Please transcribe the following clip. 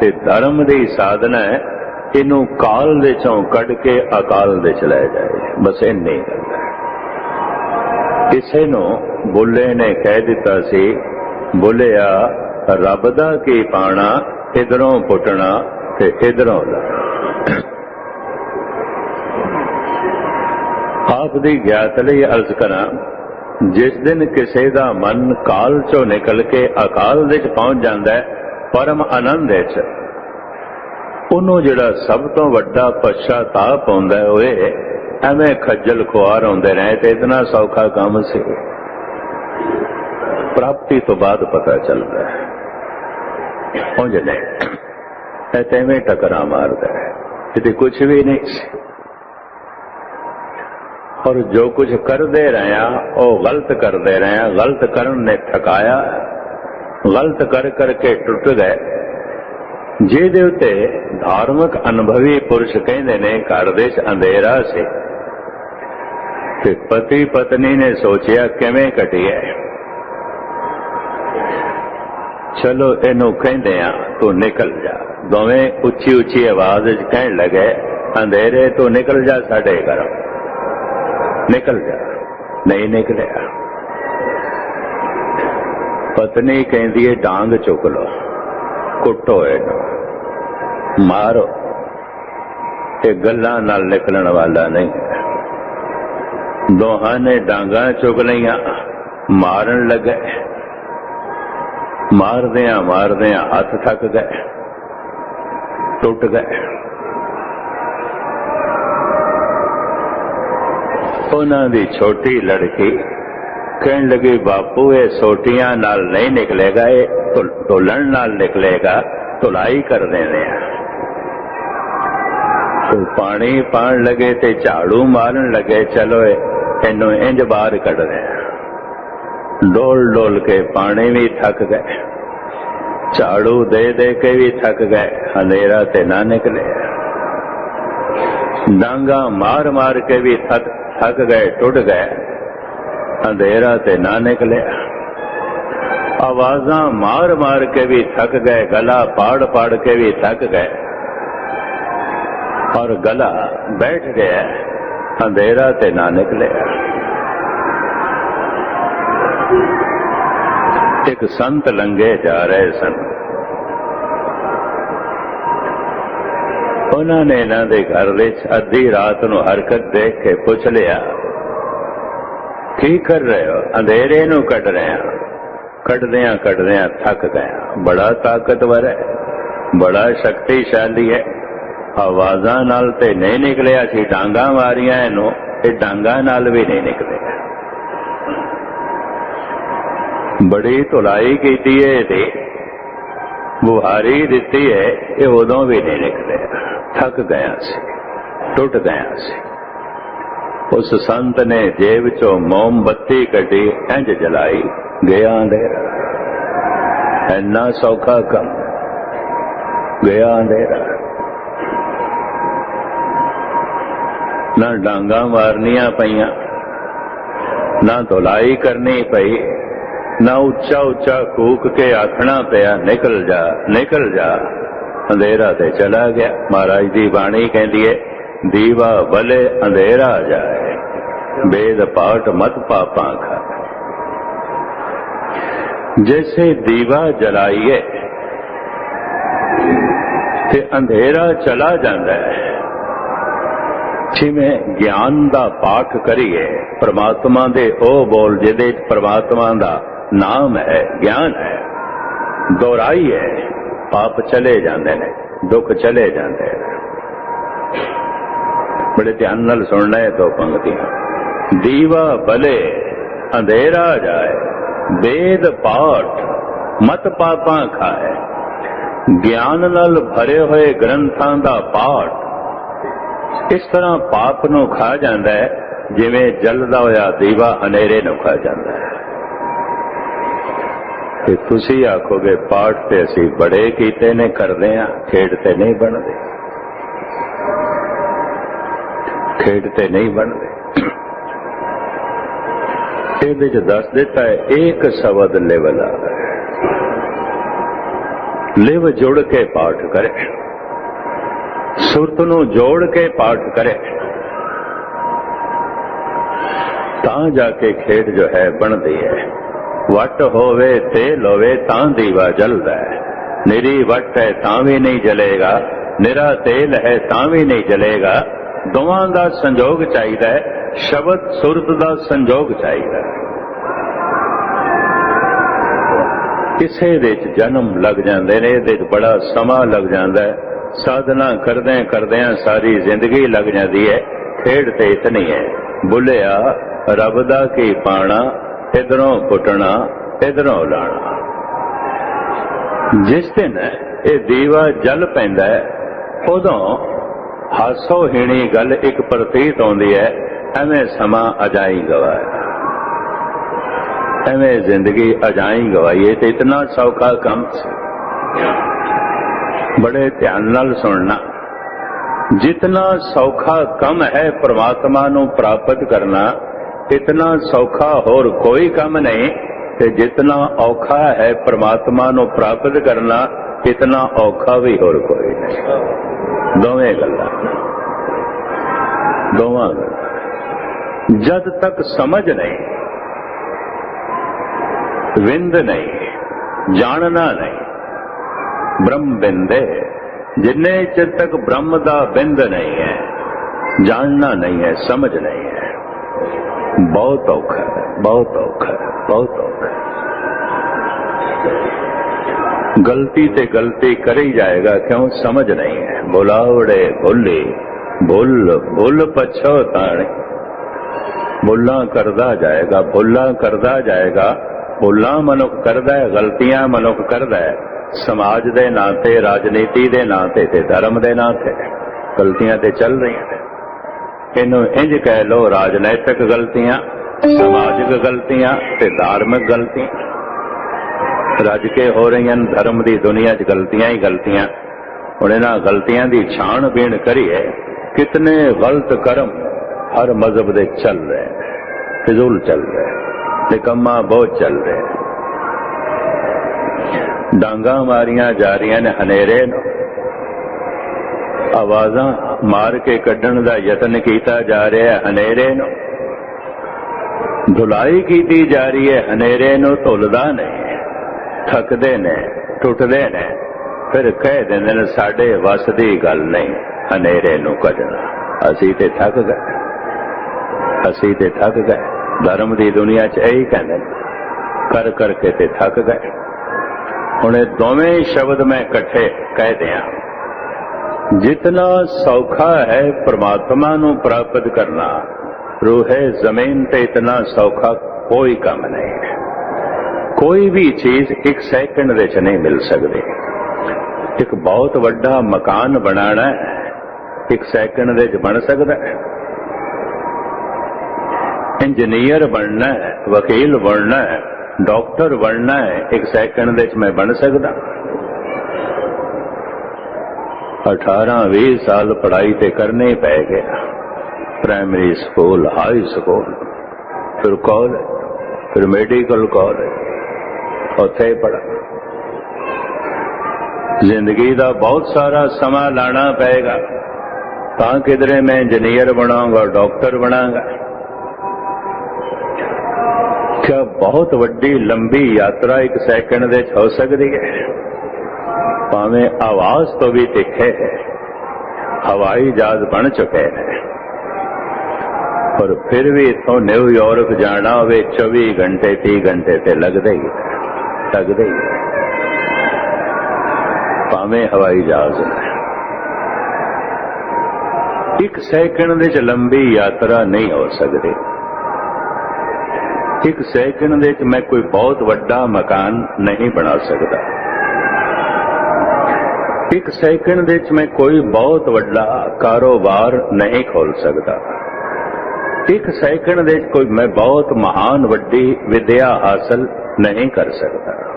ਤੇ ਧਰਮ ਦੀ ਸਾਧਨਾ ਹੈ, ਇਹਨੂੰ ਕਾਲ ਦੇ ਚੋਂ ਕੱਢ ਕੇ ਅਕਾਲ ਦੇ ਚ ਲੈ ਜਾਏ। ਬਸ ਇੰਨੀ ਗੱਲ ਕਿਸੇ ਨੂੰ ਬੁੱਲੇ ਨੇ ਕਹਿ ਦਿੱਤਾ ਸੀ, ਬੁੱਲਿਆ, ਰੱਬ ਦਾ ਕੀ ਪਾਣਾ, ਇਧਰੋਂ ਪੁੱਟਣਾ ਤੇ ਇਧਰੋਂ ਲਾਣਾ ਆਪ ਦੀ ਗਿਆਤ ਲਈ ਅਰਜ਼ ਕਰਾਂ, ਜਿਸ ਦਿਨ ਕਿਸੇ ਦਾ ਮਨ ਕਾਲ ਚੋਂ ਨਿਕਲ ਕੇ ਅਕਾਲ ਵਿੱਚ ਪਹੁੰਚ ਜਾਂਦਾ ਹੈ ਪਰਮ ਆਨੰਦ ਵਿੱਚ। ਉਹਨੂੰ ਜਿਹੜਾ ਸਭ ਤੋਂ ਵੱਡਾ ਪਛਤਾਪ ਆਉਂਦਾ ਹੈ ਓਏ ਐਵੇਂ ਖੱਜਲ ਖੁਆਰ ਹੁੰਦੇ ਰਹੇ ਤੇ ਇਤਨਾ ਸੌਖਾ ਕੰਮ ਸੀ। ਪ੍ਰਾਪਤੀ ਤੋਂ ਬਾਅਦ ਪਤਾ ਚੱਲਦਾ ਹੈ। ਪਹੁੰਚ ਨਹੀਂ ਇਹ ਤੈਵੇਂ ਟਕਰਾ ਮਾਰਦਾ ਹੈ। ਤੇ ਕੁਝ ਵੀ ਨਹੀਂ ਸੀ। ਔਰ ਜੋ ਕੁਝ ਕਰਦੇ ਰਹਿਆ ਉਹ ਗਲਤ ਕਰਦੇ ਰਹਿਆ ਗਲਤ ਕਰਨ ਨੇ ਠਕਾਇਆ। ਗਲਤ ਕਰ ਕਰਕੇ ਟੁੱਟ ਗਏ। ਜਿਹਦੇ ਉਤੇ ਧਾਰਮਿਕ ਅਨੁਭਵੀ ਪੁਰਸ਼ ਕਹਿੰਦੇ ਨੇ, ਘਰ ਦੇ ਅੰਧੇਰਾ ਸੀ। ਤੇ ਪਤੀ ਪਤਨੀ ਨੇ ਸੋਚਿਆ, ਕਿਵੇਂ ਕਟਿਏ? ਚਲੋ ਇਹਨੂੰ ਕਹਿੰਦੇ ਆ, ਤੂੰ ਨਿਕਲ ਜਾ। ਦੋਵੇਂ ਉੱਚੀ ਉੱਚੀ ਆਵਾਜ਼ ਵਿੱਚ ਕਹਿਣ ਲੱਗੇ, ਅੰਧੇਰੇ, ਤੋਂ ਨਿਕਲ ਜਾ ਸਾਡੇ ਘਰੋਂ। ਨਿਕਲ ਜਾ। ਨਹੀਂ ਨਿਕਲਿਆ। ਪਤਨੀ ਕਹਿੰਦੀ ਹੈ ਡਾਂਗ ਚੁੱਕ ਲੋ ਕੁੱਟੋ ਇਹਨੂੰ। ਮਾਰੋ। ਇਹ ਗੱਲਾਂ ਨਾਲ ਨਿਕਲਣ ਵਾਲਾ ਨਹੀਂ ਦੋਹਾਂ ਨੇ ਡਾਂਗਾਂ ਚੁੱਕ ਲਈਆਂ। ਮਾਰਨ ਲੱਗੇ। ਮਾਰਦਿਆਂ ਮਾਰਦਿਆਂ ਹੱਥ ਥੱਕ ਗਏ। ਟੁੱਟ ਗਏ। ਉਹਨਾਂ ਦੀ ਛੋਟੀ ਲੜਕੀ ਕਹਿਣ ਲੱਗੀ, ਬਾਪੂ, ਇਹ ਸੋਟੀਆਂ ਨਾਲ ਨਹੀਂ ਨਿਕਲੇਗਾ, ਇਹ ਤੋਲਣ ਨਾਲ ਨਿਕਲੇਗਾ, ਧੁਲਾਈ ਕਰ ਦੇਣੇ ਆ। ਤੋ ਪਾਣੀ ਪਾਣ ਲਗੇ ਤੇ ਝਾੜੂ ਮਾਰਨ ਲਗੇ, ਚਲੋ ਇਹਨੂੰ ਇੰਜ ਬਾਹਰ ਕੱਢਦੇ ਡੋਲ ਡੋਲ ਕੇ ਪਾਣੀ ਵੀ ਥੱਕ ਗਏ। ਝਾੜੂ ਦੇ ਦੇ ਕੇ ਵੀ ਥੱਕ ਗਏ, ਹਨੇਰਾ ਤੇ ਨਾ ਨਿਕਲੇ। ਡਾਂਗਾ ਮਾਰ ਮਾਰ ਕੇ ਵੀ ਥੱਕ ਥੱਕ ਗਏ, ਟੁੱਟ ਗਏ। ਅੰਧੇਰਾ ਤੇ ਨਾ ਨਿਕਲਿਆ। ਆਵਾਜ਼ਾਂ ਮਾਰ ਮਾਰ ਕੇ ਵੀ ਥੱਕ ਗਏ, ਗਲਾ ਪਾੜ ਪਾੜ ਕੇ ਵੀ ਥੱਕ ਗਏ। ਔਰ ਗਲਾ ਬੈਠ ਗਿਆ ਅੰਧੇਰਾ ਤੇ ਨਾ ਨਿਕਲਿਆ। ਇੱਕ ਸੰਤ ਲੰਗੇ ਜਾ ਰਹੇ ਸਨ। ਉਹਨਾਂ ਨੇ ਇਹਨਾਂ ਦੇ ਘਰ ਵਿੱਚ ਅੱਧੀ ਰਾਤ ਨੂੰ ਹਰਕਤ ਦੇਖ ਕੇ ਪੁੱਛ ਲਿਆ। ਕੀ ਕਰ ਰਹੇ ਹੋ? ਅੰਧੇਰੇ ਨੂੰ ਕੱਢ ਰਹੇ ਹਾਂ। ਕੱਢਦਿਆਂ ਕੱਢਦਿਆਂ ਥੱਕ ਗਏ ਬੜਾ ਤਾਕਤਵਰ ਹੈ। ਬੜਾ ਸ਼ਕਤੀਸ਼ਾਲੀ ਹੈ। ਆਵਾਜ਼ਾਂ ਨਾਲ ਤੇ ਨਹੀਂ ਨਿਕਲਿਆ ਸੀ। ਡਾਂਗਾ ਮਾਰੀਆਂ ਇਹਨੂੰ ਇਹ ਡਾਂਗਾ ਨਾਲ ਵੀ ਨਹੀਂ ਨਿਕਲਿਆ ਬੜੀ ਧੁਲਾਈ ਕੀਤੀ ਹੈ ਇਹਦੀ। ਬੁਹਾਰੀ ਦਿੱਤੀ ਹੈ। ਇਹ ਉਦੋਂ ਵੀ ਨਹੀਂ ਨਿਕਲਿਆ ਥੱਕ ਗਿਆ ਸੀ। ਟੁੱਟ ਗਿਆ ਸੀ। ਉਸ ਸੰਤ ਨੇ ਜੇਬ ਚੋਂ ਮੋਮਬੱਤੀ ਕੱਢੀ, ਇੰਜ ਜਲਾਈ, ਗਿਆ ਅੰਧੇਰਾ। ਇੰਨਾ ਸੌਖਾ ਕੰਮ, ਗਿਆ ਅੰਧੇਰਾ। ਨਾ ਡਾਂਗਾ ਮਾਰਨੀਆਂ ਪਈਆਂ, ਨਾ ਧੁਲਾਈ ਕਰਨੀ ਪਈ, ਨਾ ਉੱਚਾ ਉੱਚਾ ਕੂਕ ਕੇ ਆਖਣਾ ਪਿਆ, ਨਿਕਲ ਜਾ ਨਿਕਲ ਜਾ। ਅੰਧੇਰਾ ਤੇ ਚਲਾ ਗਿਆ। ਮਹਾਰਾਜ ਦੀ ਬਾਣੀ ਕਹਿੰਦੀ ਏ, ਦੀਵਾ ਬਲੇ ਅੰਧੇਰਾ ਜਾਏ। ਬੇਦ ਪਾਟ ਮਤ ਪਾਪਾਂ ਖਾ ਜੈਸੇ ਦੀਵਾ ਜਲਾਈਏ, ਤੇ ਅੰਧੇਰਾ ਚਲਾ ਜਾਂਦਾ ਹੈ। ਜਿਵੇਂ ਗਿਆਨ ਦਾ ਪਾਠ ਕਰੀਏ, ਪ੍ਰਮਾਤਮਾ ਦੇ ਉਹ ਬੋਲ ਜਿਹਦੇ ਚ ਪ੍ਰਮਾਤਮਾ ਦਾ ਨਾਮ ਹੈ, ਗਿਆਨ ਹੈ ਦੁਹਰਾਈ ਪਾਪ ਚਲੇ ਜਾਂਦੇ ਨੇ, ਦੁੱਖ ਚਲੇ ਜਾਂਦੇ ਨੇ। ਬੜੇ ਧਿਆਨ ਨਾਲ ਸੁਣਨਾ ਹੈ ਦੋ ਪੰਕਤੀਆਂ। ਦੀਵਾ ਬਲੇ, ਅੰਧੇਰਾ ਜਾਏ, ਵੇਦ ਪਾਠ, ਮਤ ਪਾਪਾਂ ਖਾਏ। ਗਿਆਨ ਨਾਲ ਭਰੇ ਹੋਏ ਗ੍ਰੰਥਾਂ ਦਾ ਪਾਠ। ਇਸ ਤਰ੍ਹਾਂ ਪਾਪ ਨੂੰ ਖਾ ਜਾਂਦਾ ਹੈ, ਜਿਵੇਂ ਜਲਦਾ ਹੋਇਆ ਦੀਵਾ ਹਨੇਰੇ ਨੂੰ ਖਾ ਜਾਂਦਾ ਹੈ। ਤੇ ਤੁਸੀਂ ਆਖੋਗੇ, ਪਾਠ ਤੇ ਅਸੀਂ ਬੜੇ ਕੀਤੇ ਨੇ, ਕਰਦੇ ਆ ਖੇਡ ਤੇ ਨਹੀਂ ਬਣਦੇ। ਖੇਡ ਤੇ ਨਹੀਂ ਬਣਦੇ। ਇਹਦੇ ਚ ਦੱਸ ਦਿੱਤਾ ਹੈ ਇੱਕ ਸ਼ਬਦ ਲੈਵਲ ਆ ਲਿਵ ਜੁੜ ਕੇ ਪਾਠ ਕਰੇ। ਸੁਰਤ ਨੂੰ ਜੋੜ ਕੇ ਪਾਠ ਕਰੇ। ਤਾਂ ਜਾ ਕੇ ਖੇਡ ਜੋ ਹੈ, ਬਣਦੀ ਹੈ। ਵਟ ਹੋਵੇ ਤੇਲ ਹੋਵੇ ਤਾਂ ਦੀਵਾ ਜਲਦਾ ਹੈ। ਨਿਰੀ ਵਟ ਹੈ, ਤਾਂ ਵੀ ਨਹੀਂ ਜਲੇਗਾ। ਨਿਰਾ ਤੇਲ ਹੈ, ਤਾਂ ਵੀ ਨਹੀਂ ਜਲੇਗਾ। ਦੋਵਾਂ ਦਾ ਸੰਜੋਗ ਚਾਹੀਦਾ ਹੈ। ਸ਼ਬਦ ਸੁਰਤ ਦਾ ਸੰਜੋਗ ਚਾਹੀਦਾ ਕਿਸੇ ਦੇ ਚ ਜਨਮ ਲੱਗ ਜਾਂਦੇ ਨੇ, ਇਹਦੇ ਚ ਬੜਾ ਸਮਾਂ ਲੱਗ ਜਾਂਦਾ ਹੈ। ਸਾਧਨਾ ਕਰਦੇ ਕਰਦਿਆਂ ਸਾਰੀ ਜ਼ਿੰਦਗੀ ਲੱਗ ਜਾਂਦੀ ਹੈ। ਖੇਡ ਤੇ ਇਤਨੀ ਹੈ। ਬੁਲਿਆ, ਰੱਬ ਦਾ ਕੀ ਪਾਣਾ, ਇਧਰੋਂ ਪੁੱਟਣਾ ਇਧਰੋਂ ਲਾਣਾ। ਜਿਸ ਦਿਨ ਇਹ ਦੀਵਾ ਜਲ ਪੈਂਦਾ ਹੈ, ਉਦੋਂ ਹਾਸੋ ਹੀਣੀ ਗੱਲ ਇੱਕ ਪ੍ਰਤੀਤ ਆਉਂਦੀ ਹੈ। ਐਵੇਂ ਸਮਾਂ ਅਜਾਈ ਗਵਾਇਆ ਐਵੇਂ ਜ਼ਿੰਦਗੀ ਅਜਾਈ ਗਵਾਈਏ ਤੇ ਇਤਨਾ ਸੌਖਾ ਕੰਮ ਬੜੇ ਧਿਆਨ ਨਾਲ ਸੁਣਨਾ। ਜਿਤਨਾ ਸੌਖਾ ਕੰਮ ਹੈ ਪ੍ਰਮਾਤਮਾ ਨੂੰ ਪ੍ਰਾਪਤ ਕਰਨਾ, ਇਤਨਾ ਸੌਖਾ ਹੋਰ ਕੋਈ ਕੰਮ ਨਹੀਂ ਤੇ ਜਿਤਨਾ ਔਖਾ ਹੈ ਪ੍ਰਮਾਤਮਾ ਨੂੰ ਪ੍ਰਾਪਤ ਕਰਨਾ, ਇਤਨਾ ਔਖਾ ਵੀ ਹੋਰ ਕੋਈ ਨਹੀਂ। ਦੋਵੇਂ ਗੱਲਾਂ। ਦੋਵਾਂ ਗੱਲਾਂ। ਜਦ ਤੱਕ ਸਮਝ ਨਹੀਂ, ਵਿੰਦ ਨਹੀਂ, ਜਾਣਨਾ ਨਹੀਂ, ਬ੍ਰਹਮ ਬਿੰਦੇ, ਜਿੰਨੇ ਚਿਰ ਤੱਕ ਬ੍ਰਹਮ ਦਾ ਬਿੰਦ ਨਹੀਂ ਹੈ, ਜਾਣਨਾ ਨਹੀਂ ਹੈ, ਸਮਝ ਨਹੀਂ ਹੈ। ਬਹੁਤ ਔਖਾ ਹੈ ਬਹੁਤ ਔਖਾ ਹੈ ਬਹੁਤ ਔਖਾ। ਗਲਤੀ ਤੇ ਗਲਤੀ ਕਰੀ ਜਾਏਗਾ, ਕਿਉਂ? ਸਮਝ ਨਹੀਂ ਹੈ। ਬੁਲਾਵੜੇ ਭੁੱਲੇ ਭੁੱਲ ਭੁੱਲ ਪਛੋਤਾਣੇ ਭੁੱਲਾਂ ਕਰਦਾ ਜਾਏਗਾ ਭੁੱਲਾਂ ਕਰਦਾ ਜਾਏਗਾ ਭੁੱਲਾਂ ਮਨੁੱਖ ਕਰਦਾ ਹੈ, ਗਲਤੀਆਂ ਮਨੁੱਖ ਕਰਦਾ ਹੈ। ਸਮਾਜ ਦੇ ਨਾਂ ਤੇ, ਰਾਜਨੀਤੀ ਦੇ ਨਾਂ ਤੇ ਤੇ ਧਰਮ ਦੇ ਨਾਂ ਤੇ ਗਲਤੀਆਂ ਤੇ ਚੱਲ ਰਹੀਆਂ ਨੇ। ਇਹਨੂੰ ਇੰਜ ਕਹਿ ਲੋ ਰਾਜਨੈਤਿਕ ਗਲਤੀਆਂ, ਸਮਾਜਿਕ ਗਲਤੀਆਂ ਤੇ ਧਾਰਮਿਕ ਗਲਤੀਆਂ। ਰੱਜ ਕੇ ਹੋ ਰਹੀਆਂ ਨੇ, ਧਰਮ ਦੀ ਦੁਨੀਆ 'ਚ ਗਲਤੀਆਂ ਹੀ ਗਲਤੀਆਂ। ਹੁਣ ਇਹਨਾਂ ਗਲਤੀਆਂ ਦੀ ਛਾਣ-ਬੀਣ ਕਰੀਏ, ਕਿਤਨੇ ਗਲਤ ਕਰਮ ਹਰ ਮਜ਼ਹਬ ਦੇ ਚੱਲ ਰਹੇ ਨੇ, ਫਿਜ਼ੂਲ ਚੱਲ ਰਹੇ ਨਿਕੰਮਾ ਬਹੁਤ ਚੱਲ ਰਹੇ ਡਾਂਗਾ ਮਾਰੀਆਂ ਜਾ ਰਹੀਆਂ ਨੇ ਹਨੇਰੇ ਨੂੰ। ਆਵਾਜ਼ਾਂ ਮਾਰ ਕੇ ਕੱਢਣ ਦਾ ਯਤਨ ਕੀਤਾ ਜਾ ਰਿਹਾ ਹੈ ਹਨੇਰੇ ਨੂੰ। ਧੁਲਾਈ ਕੀਤੀ ਜਾ ਰਹੀ ਹੈ ਹਨੇਰੇ ਨੂੰ, ਧੁੱਲਦਾ ਨਹੀਂ, ਥੱਕਦੇ ਨੇ, ਟੁੱਟਦੇ ਨੇ। ਫਿਰ ਕਹਿ ਦਿੰਦੇ ਨੇ, ਸਾਡੇ ਵੱਸ ਦੀ ਗੱਲ ਨਹੀਂ, ਹਨੇਰੇ ਨੂੰ ਕੱਢਣਾ। ਅਸੀਂ ਤੇ ਥੱਕ ਗਏ। ਅਸੀਂ ਤੇ ਥੱਕ ਗਏ। ਧਰਮ ਦੀ ਦੁਨੀਆ 'ਚ ਇਹੀ ਕਹਿੰਦੇ ਕਰ ਕਰਕੇ ਤੇ ਥੱਕ ਗਏ। ਹੁਣ ਇਹ ਦੋਵੇਂ ਸ਼ਬਦ ਮੈਂ ਇਕੱਠੇ ਕਹਿ ਦਿਆਂ। ਜਿਤਨਾ ਸੌਖਾ ਹੈ ਪ੍ਰਮਾਤਮਾ ਨੂੰ ਪ੍ਰਾਪਤ ਕਰਨਾ, ਰੂਹੇ ਜ਼ਮੀਨ ਤੇ ਇਤਨਾ ਸੌਖਾ ਕੋਈ ਕੰਮ ਨਹੀਂ ਹੈ। ਕੋਈ ਵੀ ਚੀਜ਼ ਇੱਕ ਸੈਕਿੰਡ ਵਿੱਚ ਨਹੀਂ ਮਿਲ ਸਕਦੀ। ਇੱਕ ਬਹੁਤ ਵੱਡਾ ਮਕਾਨ ਬਣਾਉਣਾ ਹੈ, ਇੱਕ ਸੈਕਿੰਡ ਵਿੱਚ ਬਣ ਸਕਦਾ ਹੈ। ਇੰਜੀਨੀਅਰ ਬਣਨਾ ਹੈ ਵਕੀਲ ਬਣਨਾ ਹੈ ਡਾਕਟਰ ਬਣਨਾ ਹੈ ਇੱਕ ਸੈਕਿੰਡ ਵਿੱਚ ਮੈਂ ਬਣ ਸਕਦਾ 18 20 ਸਾਲ ਪੜ੍ਹਾਈ ਤੇ ਕਰਨੇ ਪੈ ਗਿਆ ਪ੍ਰਾਇਮਰੀ ਸਕੂਲ ਹਾਈ ਸਕੂਲ ਫਿਰ ਕਾਲਜ ਫਿਰ ਮੈਡੀਕਲ ਕਾਲਜ ਉੱਥੇ ਪੜਾ ਜ਼ਿੰਦਗੀ ਦਾ ਬਹੁਤ ਸਾਰਾ ਸਮਾਂ ਲਾਣਾ ਪਏਗਾ ਤਾਂ ਕਿਧਰੇ ਮੈਂ ਇੰਜੀਨੀਅਰ ਬਣਾਉਂਗਾ ਡਾਕਟਰ ਬਣਾਂਗਾ ਕਿਆ ਬਹੁਤ ਵੱਡੀ, ਲੰਬੀ ਯਾਤਰਾ ਇੱਕ ਸੈਕਿੰਡ ਦੇ ਵਿੱਚ ਹੋ ਸਕਦੀ ਹੈ? ਭਾਵੇਂ ਆਵਾਜ਼ ਤੋਂ ਵੀ ਤਿੱਖੇ ਹੈ, ਹਵਾਈ ਜਹਾਜ਼ ਬਣ ਚੁੱਕੇ ਹੈ। ਪਰ ਫਿਰ ਵੀ ਇਥੋਂ ਨਿਊਯਾਰਕ ਜਾਣਾ ਹੋਵੇ 24 ਘੰਟੇ 30 ਘੰਟੇ ਤੇ ਲੱਗਦੇ ਹੀ ਲੱਗਦੇ ਹੀ ਭਾਵੇਂ ਹਵਾਈ ਜਹਾਜ਼ ਇੱਕ ਸੈਕਿੰਡ ਦੇ ਚ ਲੰਬੀ ਯਾਤਰਾ ਨਹੀਂ ਹੋ ਸਕਦੀ। ਇੱਕ ਸੈਕਿੰਡ ਦੇ ਵਿੱਚ ਮੈਂ ਕੋਈ ਬਹੁਤ ਵੱਡਾ ਮਕਾਨ ਨਹੀਂ ਬਣਾ ਸਕਦਾ। ਇੱਕ ਸੈਕਿੰਡ ਦੇ ਵਿੱਚ ਮੈਂ ਕੋਈ ਬਹੁਤ ਵੱਡਾ ਕਾਰੋਬਾਰ ਨਹੀਂ ਖੋਲ ਸਕਦਾ। ਇੱਕ ਸੈਕਿੰਡ ਦੇ ਵਿੱਚ ਕੋਈ ਮੈਂ ਬਹੁਤ ਮਹਾਨ, ਵੱਡੀ ਵਿਦਿਆ ਹਾਸਲ ਨਹੀਂ ਕਰ ਸਕਦਾ।